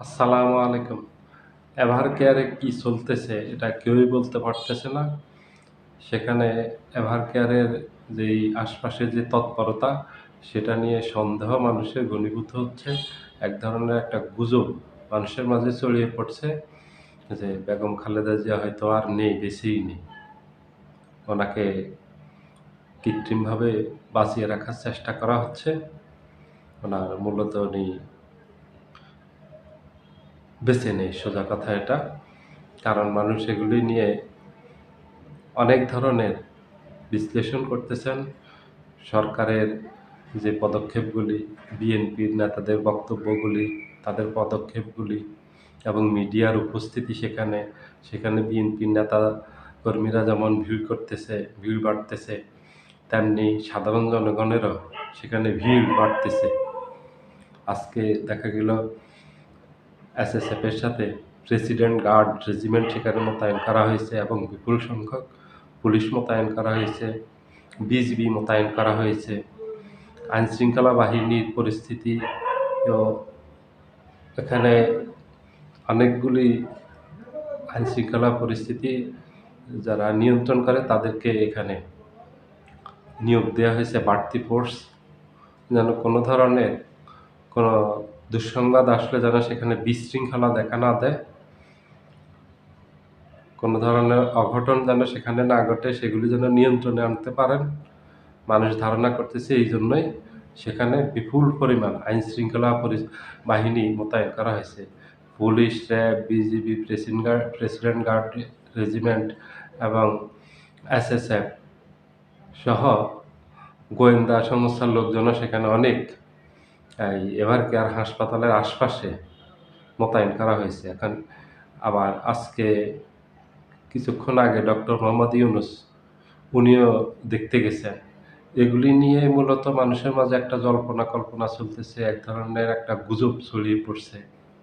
আসসালামু আলাইকুম। এভার কেয়ারে কি চলতেছে এটা কেউই বলতে পারতেছে না। সেখানে এভার কেয়ারের যেই আশপাশে যে তৎপরতা, সেটা নিয়ে সন্দেহ মানুষের ঘনীভূত হচ্ছে। এক ধরনের একটা গুজব মানুষের মাঝে ছড়িয়ে পড়ছে যে বেগম খালেদা জিয়া হয়তো আর নেই, বেশিই নেই। ওনাকে কৃত্রিমভাবে বাঁচিয়ে রাখার চেষ্টা করা হচ্ছে। ওনার মূলত উনি বেছে নেই, সোজা কথা এটা। কারণ মানুষ এগুলি নিয়ে অনেক ধরনের বিশ্লেষণ করতেছেন। সরকারের যে পদক্ষেপগুলি, বিএনপির নেতাদের বক্তব্যগুলি, তাদের পদক্ষেপগুলি এবং মিডিয়ার উপস্থিতি সেখানে সেখানে বিএনপির নেতা কর্মীরা যেমন ভিড় করতেছে, ভিড় বাড়তেছে, তেমনি সাধারণ জনগণেরও সেখানে ভিড় বাড়তেছে। আজকে দেখা গেল এসএসএফের সাথে প্রেসিডেন্ট গার্ড রেজিমেন্ট সেখানে মোতায়েন করা হয়েছে এবং বিপুল সংখ্যক পুলিশ মোতায়েন করা হয়েছে বিজিবি মোতায়েন করা হয়েছে। আইনশৃঙ্খলা বাহিনীর পরিস্থিতি এখানে অনেকগুলি আইনশৃঙ্খলা পরিস্থিতি যারা নিয়ন্ত্রণ করে তাদেরকে এখানে নিয়োগ দেওয়া হয়েছে, বাড়তি ফোর্স যেন কোনো ধরনের কোনো দুঃসংবাদ আসলে যেন সেখানে বিশৃঙ্খলা দেখা না দেয়, কোনো ধরনের অঘটন যেন সেখানে না ঘটে, সেগুলি যেন নিয়ন্ত্রণে আনতে পারেন। মানুষ ধারণা করতেছে এই জন্যই সেখানে বিপুল পরিমাণ আইন শৃঙ্খলা বাহিনী মোতায়েন করা হয়েছে। Police, RAB, BGB, president guard president guard, regiment এবং এসএসএফ সহ গোয়েন্দা সংস্থার লোকজনও সেখানে অনেক এই এভার কেয়ার হাসপাতালের আশপাশে মোতায়েন করা হয়েছে। এখন আবার আজকে কিছুক্ষণ আগে ডক্টর মোহাম্মদ ইউনুস উনিও দেখতে গেছেন। এগুলি নিয়ে মূলত মানুষের মাঝে একটা জল্পনা কল্পনা চলতেছে, এক ধরনের একটা গুজব ছড়িয়ে পড়ছে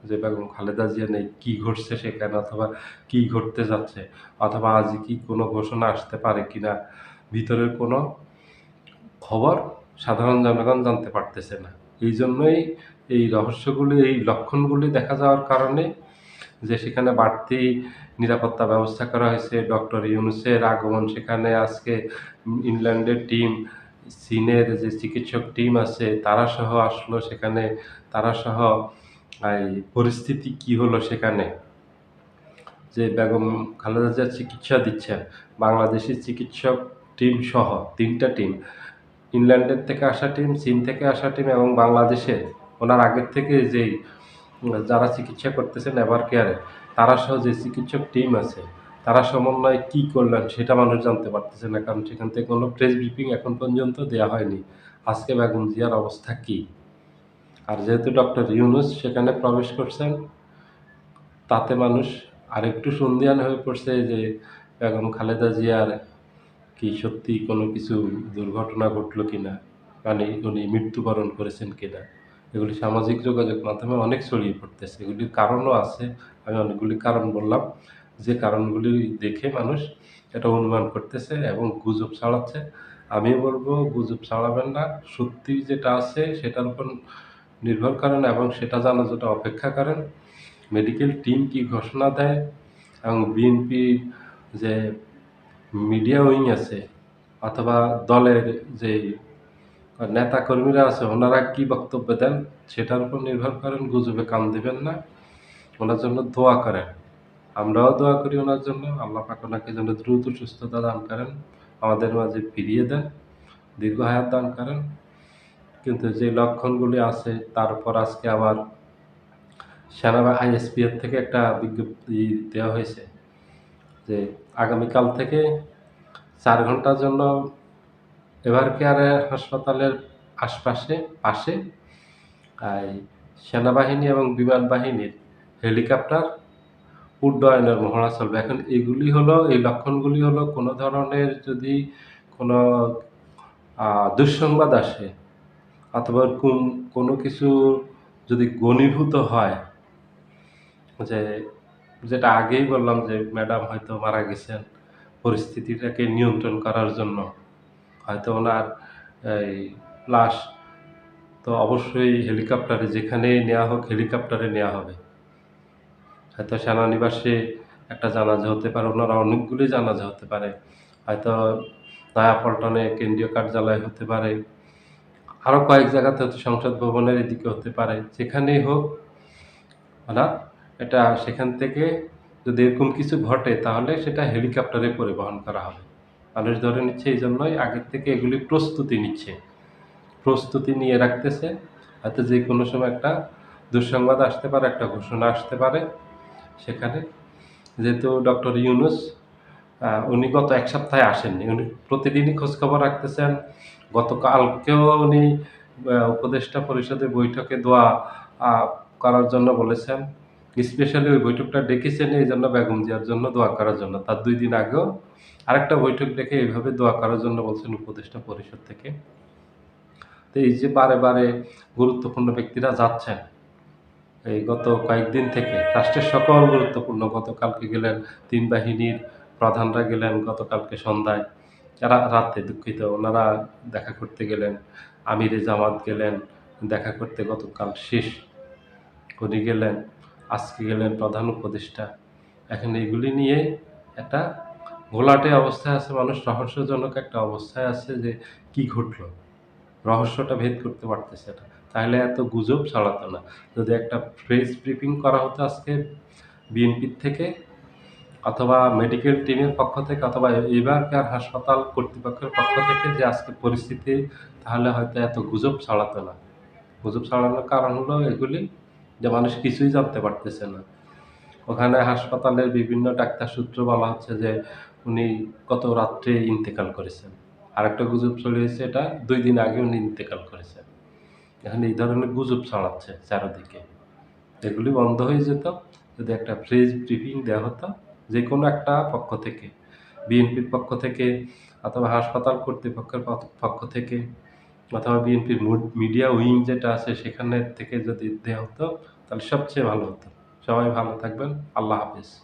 যে বেগম খালেদা জিয়া নেই, কী ঘটছে সেখানে অথবা কী ঘটতে যাচ্ছে, অথবা আজ কি কোনো ঘোষণা আসতে পারে কিনা, ভিতরের কোনো খবর সাধারণ জনগণ জানতে পারতেছে না। এই জন্যই এই রহস্যগুলি, এই লক্ষণগুলি দেখা যাওয়ার কারণে যে সেখানে বাড়তি নিরাপত্তা ব্যবস্থা করা হয়েছে। ডক্টর ইউনুসের আগমন সেখানে আজকে ইংল্যান্ডের টিম, চীনের যে চিকিৎসক টিম আছে তারা সহ আসলো সেখানে। তারা সহ এই পরিস্থিতি কি হলো সেখানে? যে বেগম খালেদা জিয়া চিকিৎসা দিচ্ছেন। বাংলাদেশি চিকিৎসক টিম সহ তিনটা টিম। ইংল্যান্ডের থেকে আসা টিম, চীন থেকে আসা টিম এবং বাংলাদেশে ওনার আগের থেকে যেই, যারা চিকিৎসা করতেছেন এভার কেয়ারে, তারা সহ যে চিকিৎসক টিম আছে, তারা সমন্বয়ে কী করলেন সেটা মানুষ জানতে পারতেছে না, কারণ সেখান থেকে কোনো প্রেস ব্রিফিং এখন পর্যন্ত দেওয়া হয়নি। আজকে বেগম জিয়ার অবস্থা কী? আর যেহেতু ডক্টর ইউনুস সেখানে প্রবেশ করছেন, তাতে মানুষ আরেকটু সন্ধিয়ান হয়ে পড়ছে যে বেগম খালেদা জিয়ার কি সত্যি কোনো কিছু দুর্ঘটনা ঘটলো কিনা? মানে উনি মৃত্যুবরণ করেছেন কিনা? এগুলি সামাজিক যোগাযোগ মাধ্যমে অনেক ছড়িয়ে পড়তেছে। এগুলির কারণও আছে। আমি অনেকগুলি কারণ বললাম। যে কারণগুলি দেখে মানুষ এটা অনুমান করতেছে এবং গুজব ছাড়াচ্ছে। আমি বলব, গুজব ছাড়াবেন না। সত্যি যেটা আছে সেটার উপর নির্ভর করেন এবং সেটা জানা যেটা অপেক্ষা করেন। মেডিকেল টিম কি ঘোষণা দেয়? এবং বিএনপি যে মিডিয়া উইং আছে, অথবা দলের যে নেতা কর্মীরা আছে, ওনারা কি বক্তব্য দেন সেটার উপর নির্ভর করেন, গুজবে কান দিবেন না, ওনার জন্য দোয়া করেন। আমরাও দোয়া করি ওনার জন্য, আল্লাহ পাক ওনাকে যেন দ্রুত সুস্থতা দান করেন, আমাদের মাঝে ফিরিয়ে দেন, দীর্ঘ হায়াত দান করেন। কিন্তু যে লক্ষণগুলি আছে, তারপর আজকে আবার সেনাবাহিনী, আইএসপিএফ থেকে একটা বিজ্ঞপ্তি দেওয়া হয়েছে যে আগামীকাল থেকে চার ঘণ্টার জন্য এভার কেয়ারে হাসপাতালের আশপাশে, পাশে সেনাবাহিনী এবং বিমান বাহিনীর হেলিকপ্টার উড্ডয়নের মহড়া চলবে। এখন এগুলি হলো, এই লক্ষণগুলি হলো কোনো ধরনের যদি কোনো দুঃসংবাদ আসে অথবা কোনো কিছু যদি গণীভূত হয় যে যেটা আগেই বললাম যে ম্যাডাম হয়তো মারা গেছেন, পরিস্থিতিটাকে নিয়ন্ত্রণ করার জন্য। হয়তো ওনার, এই, লাশ তো অবশ্যই হেলিকপ্টারে যেখানে নেওয়া হোক হেলিকপ্টারে নেওয়া হবে। হয়তো সেনানিবাসে একটা জানাজা হতে পারে, ওনারা অনেকগুলি জানাজা হতে পারে। হয়তো নয়াপল্টনে কেন্দ্রীয় কার্যালয় হতে পারে আরও কয়েক জায়গাতে হয়তো সংসদ ভবনের এদিকে হতে পারে, যেখানেই হোক না এটা সেখান থেকে যদি এরকম কিছু ঘটে, তাহলে সেটা হেলিকপ্টারে পরিবহন করা হবে। মানুষ ধরে নিচ্ছে এই জন্যই আগের থেকে এগুলি প্রস্তুতি নিচ্ছে। প্রস্তুতি নিয়ে রাখতেছে, হয়তো যে কোনো সময় একটা দুঃসংবাদ আসতে পারে, একটা ঘোষণা আসতে পারে সেখানে। যেহেতু ডক্টর ইউনুস উনি গত এক সপ্তাহে আসেননি। উনি প্রতিদিনই খোঁজখবর রাখতেছেন। গতকালকেও উনি উপদেষ্টা পরিষদের বৈঠকে দোয়া করার জন্য বলেছেন। স্পেশালি ওই বৈঠকটা ডেকেছেন এই জন্য বেগম জিয়ার জন্য দোয়া করার জন্য। তার দুই দিন আগেও আরেকটা বৈঠক ডেকে এইভাবে দোয়া করার জন্য বলছেন উপদেষ্টা পরিষদ থেকে। তো এই যে বারে বারে গুরুত্বপূর্ণ ব্যক্তিরা যাচ্ছেন, এই গত কয়েকদিন থেকে রাষ্ট্রের সকল গুরুত্বপূর্ণ, গতকালকে গেলেন তিন বাহিনীর প্রধানরা গেলেন, গতকালকে সন্ধ্যায় যারা রাতে দুঃখিত, ওনারা দেখা করতে গেলেন, আমিরে জামাত গেলেন, দেখা করতে গতকাল শেষ উনি গেলেন। আজকে গেলেন প্রধান উপদেষ্টা। এখন এগুলি নিয়ে একটা ঘোলাটে অবস্থায় আছে, মানুষ রহস্যজনক একটা অবস্থায় আছে যে কি ঘটলো। রহস্যটা ভেদ করতে পারতেছে এটা তাহলে এত গুজব ছড়াতো না। যদি একটা ফ্রেস ব্রিফিং করা হতো আজকে বিএনপির থেকে, অথবা মেডিকেল টিমের পক্ষ থেকে, অথবা এবারকার হাসপাতাল কর্তৃপক্ষের পক্ষ থেকে যে আজকে পরিস্থিতি, তাহলে হয়তো এত গুজব ছড়াতো না। গুজব ছাড়ানোর কারণ হলো এগুলি যে মানুষ কিছুই জানতে পারতেছে না। ওখানে হাসপাতালের বিভিন্ন ডাক্তার সূত্র বলা হচ্ছে যে উনি গত রাত্রে ইন্তেকাল করেছেন। আরেকটা গুজব ছড়িয়েছে এটা, দুই দিন আগে উনি ইন্তেকাল করেছেন। এখানে এই ধরনের গুজব ছড়াচ্ছে চারদিকে। এগুলি বন্ধ হয়ে যেত, যদি একটা প্রেস ব্রিফিং দেওয়া হতো, যে কোনো একটা পক্ষ থেকে, বিএনপির পক্ষ থেকে, অথবা হাসপাতাল কর্তৃপক্ষের পক্ষ- পক্ষ থেকে অথবা বিএনপির মিডিয়া উইং যেটা আছে সেখানের থেকে যদি দেওয়া হতো, তাহলে সবচেয়ে ভালো হতো। সবাই ভালো থাকবেন। আল্লাহ হাফিজ।